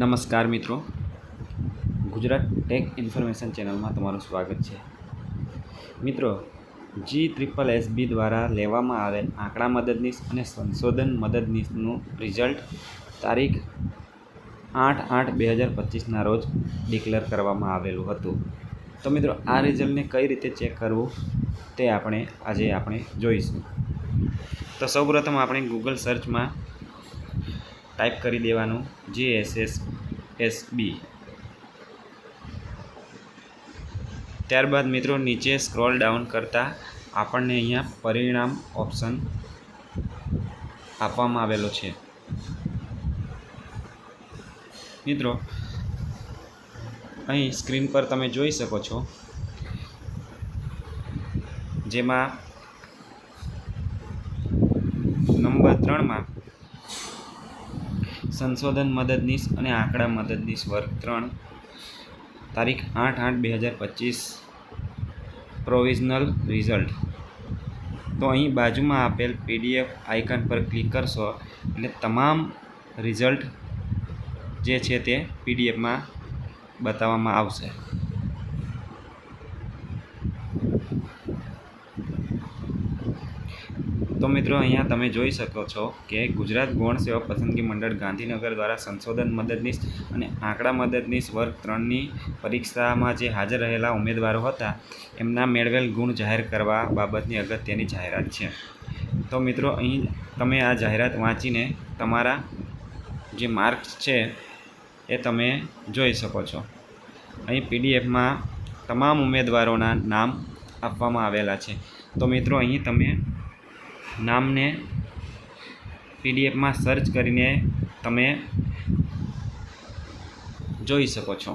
નમસ્કાર મિત્રો. Gujarat tech information ચેનલમાં તમારું સ્વાગત છે. મિત્રો, જી ટ્રિપલ એસબી દ્વારા લેવામાં આવેલ આંકડા મદદનીશ અને સંશોધન મદદનીશનું રિઝલ્ટ તારીખ આઠ આઠ બે હજાર પચીસના રોજ ડિક્લેર કરવામાં આવેલું હતું. તો મિત્રો, આ રિઝલ્ટને કઈ રીતે ચેક કરવું તે આપણે આજે આપણે જોઈશું. તો સૌપ્રથમ આપણે ગૂગલ સર્ચમાં ટાઈપ કરી દેવાનું. જે એસ એસ એસ બી ત્યારબાદ મિત્રો નીચે સ્ક્રોલ ડાઉન કરતાં આપણને અહીંયા પરિણામ ઓપ્શન આપવામાં આવેલો છે. મિત્રો, અહીં સ્ક્રીન પર તમે જોઈ શકો છો જેમાં નંબર ત્રણમાં સંશોધન મદદનીશ અને આંકડા મદદનીશ વર્ગ ત્રણ. તારીખ આઠ આઠ બે હજાર પચીસ. Provisional result. તો અહીં બાજુમાં આપેલ પીડીએફ આઇકન પર ક્લિક કરશો એટલે તમામ રિઝલ્ટ જે છે તે પીડીએફમાં બતાવવામાં આવશે. તો મિત્રો અહીંયા તમે જોઈ શકો છો કે ગુજરાત ગૌણ સેવા પસંદગી મંડળ ગાંધીનગર દ્વારા સંશોધન મદદનીશ અને આંકડા મદદનીશ વર્ગ ત્રણની પરીક્ષામાં જે હાજર રહેલા ઉમેદવારો હતા, એમના મેળવેલ ગુણ જાહેર કરવા બાબતની અગત્યની જાહેરાત છે. તો મિત્રો અહીં તમે આ જાહેરાત વાંચીને તમારા જે માર્ક્સ છે એ તમે જોઈ શકો છો. અહીં પીડીએફમાં તમામ ઉમેદવારોના નામ આપવામાં આવેલા છે. તો મિત્રો અહીં તમે નામને પીડીએફમાં સર્ચ કરીને તમે જોઈ શકો છો.